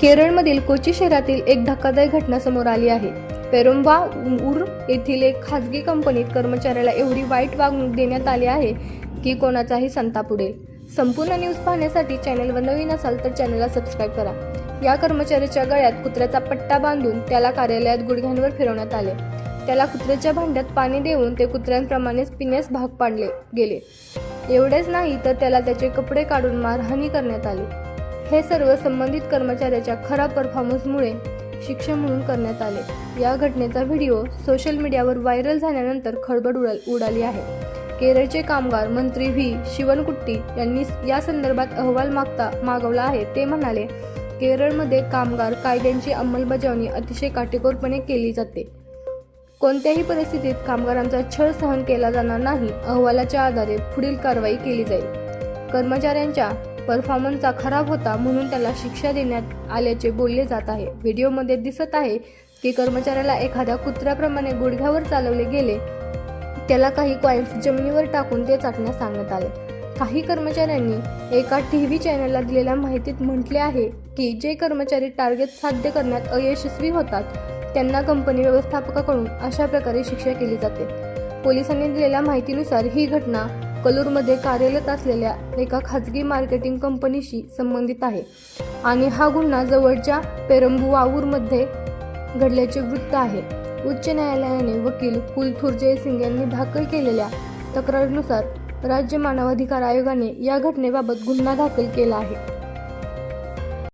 केरळमधील कोची शहरातील एक धक्कादायक घटना समोर आली आहे. पेरुंबा उर येथील एक खाजगी कंपनीत कर्मचाऱ्याला एवढी वाईट वागणूक देण्यात आली आहे की कोणाचाही संताप उडेल. संपूर्ण न्यूज पाहण्यासाठी चॅनलवर नवीन असाल तर चॅनलला सबस्क्राईब करा. या कर्मचाऱ्याच्या गळ्यात कुत्र्याचा पट्टा बांधून त्याला कार्यालयात गुडघ्यांवर फिरवण्यात आले. त्याला कुत्र्याच्या भांड्यात पाणी देऊन ते कुत्र्यांप्रमाणेच पिण्यास भाग पाडले गेले. एवढेच नाही तर त्याला त्याचे कपडे काढून मारहाणी करण्यात आली. हे सर्व संबंधित कर्मचाऱ्याच्या खराब परफॉर्मन्समुळे शिक्षा म्हणून करण्यात आले. या घटनेचा व्हिडिओ सोशल मीडियावर व्हायरल झाल्यानंतर खळबळ उडाल उडाली आहे. केरळचे कामगार मंत्री व्ही. शिवनकुट्टी यांनी या संदर्भात अहवाल मागता मागवला आहे. ते म्हणाले केरळमध्ये कामगार कायद्यांची अंमलबजावणी अतिशय काटेकोरपणे केली जाते. कोणत्याही परिस्थितीत कामगारांचा छळ सहन केला जाणार नाही. अहवालाच्या आधारे पुढील कारवाई केली जाईल. कर्मचाऱ्यांच्या परफॉर्मन्सचा खराब होता म्हणून त्याला शिक्षा देण्यात आल्याचे बोलले जात आहे. व्हिडिओमध्ये दिसत आहे की कर्मचाऱ्याला एखाद्या कुत्र्याप्रमाणे गुडघ्यावर चालवले गेले. त्याला काही कॉईन्स जमिनीवर टाकून ते चाटण्यास सांगण्यात आले काही कर्मचाऱ्यांनी एका टी व्ही चॅनलला दिलेल्या माहितीत म्हटले आहे की जे कर्मचारी टार्गेट साध्य करण्यात अयशस्वी होतात त्यांना कंपनी व्यवस्थापकाकडून अशा प्रकारे शिक्षा केली जाते. पोलिसांनी दिलेल्या माहितीनुसार ही घटना कलूरमध्ये कार्यरत असलेल्या एका खाजगी मार्केटिंग कंपनीशी संबंधित आहे. आणि हा गुन्हा जवळच्या पेरंबुवावूरमध्ये घडल्याचे वृत्त आहे. उच्च न्यायालयाने वकील कुलथूर जयसिंग यांनी दाखल केलेल्या तक्रारीनुसार राज्य मानवाधिकार आयोगाने या घटनेबाबत गुन्हा दाखल केला आहे.